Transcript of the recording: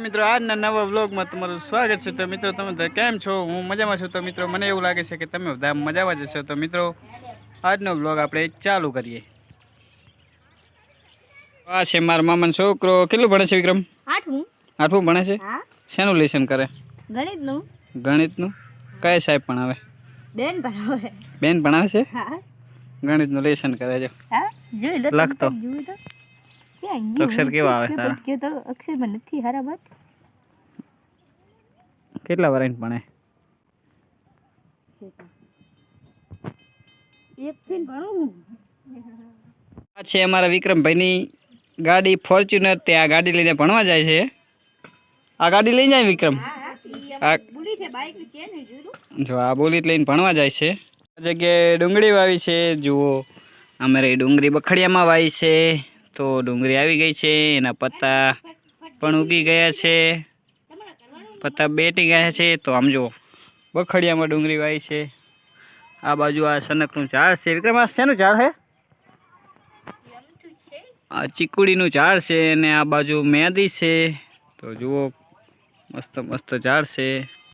મિત્રો આજના નવા વ્લોગમાં તમારું સ્વાગત છે. તો મિત્રો તમે કેમ છો? હું મજામાં છું. તો મિત્રો મને એવું લાગે છે કે તમે બધા મજામાં જ હશો. તો મિત્રો આજનો વ્લોગ આપણે ચાલુ કરીએ. આ છે મારા મામાનો છોકરો. કેટલું ભણે છે વિક્રમ? આઠમું. આઠમું ભણે છે? શેનું લેસન કરે? ગણિતનું. ગણિતનું? કયા સાહેબ ભણાવે? બેન ભણાવે. બેન ભણાવે છે? ગણિતનું લેસન કરે છે. લખતો. અક્ષર કેવા આવે? તારા? કે તો અક્ષરમાં નથી હારા વાત. કેટલા વરાઈન ભણે? એક ફીન ભણું આ છે અમારા વિક્રમભાઈની ગાડી ફોર્ચ્યુનર તે આ ગાડી લઈને ભણવા જાય છે. આ ગાડી લઈ જાય વિક્રમ? આ બોલી છે બાઈકની ચેન જોયું? જો આ બુલેટ લઈને ભણવા જાય છે. આ જગ્યાએ ડુંગળી વાવી છે જુઓ. અમારે ડુંગળી બખડિયામાં વાવી છે. તો ડુંગળી આવી ગઈ છે, એના પત્તા પણ ઉગી ગયા છે. પત્તા બેટી ગયા છે, તો આમ જો બખડિયામાં ડુંગળી વાવી છે. આ બાજુ આ સનકનું ઝાડ છે. વિક્રમ આ શેનું ઝાડ છે? આ ચીકુડીનું ઝાડ છે અને આ બાજુ મેંદી છે. તો જુઓ, મસ્ત મસ્ત ઝાડ છે.